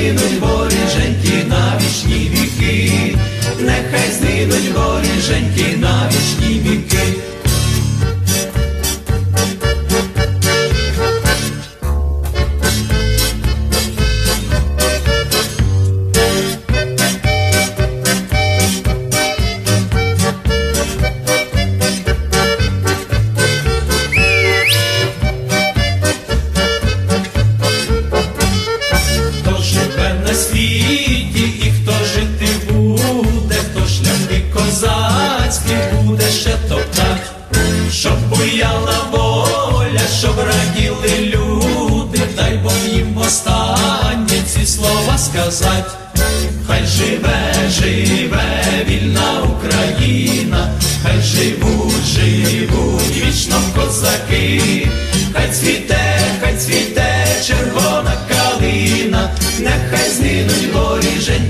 згинуть воріженьки на вічні віки, нехай згинуть воріженьки на вічні віки. Хто шляхи козацькі буде ще топтать, щоб буяла воля, щоб раділи люди, дай Бог їм останнє ці слова сказать. Хай живе, живе вільна Україна, хай живуть, живуть вічно козаки, хай цвіте, хай цвіте червона калина, нехай згинуть воріженьки на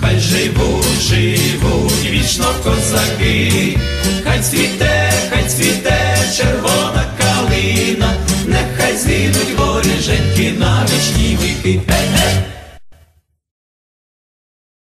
хай живуть, живуть вічно козаки, хай цвіте, хай цвіте червона калина, нехай згинуть воріженьки на вічні віки. Гей, гей!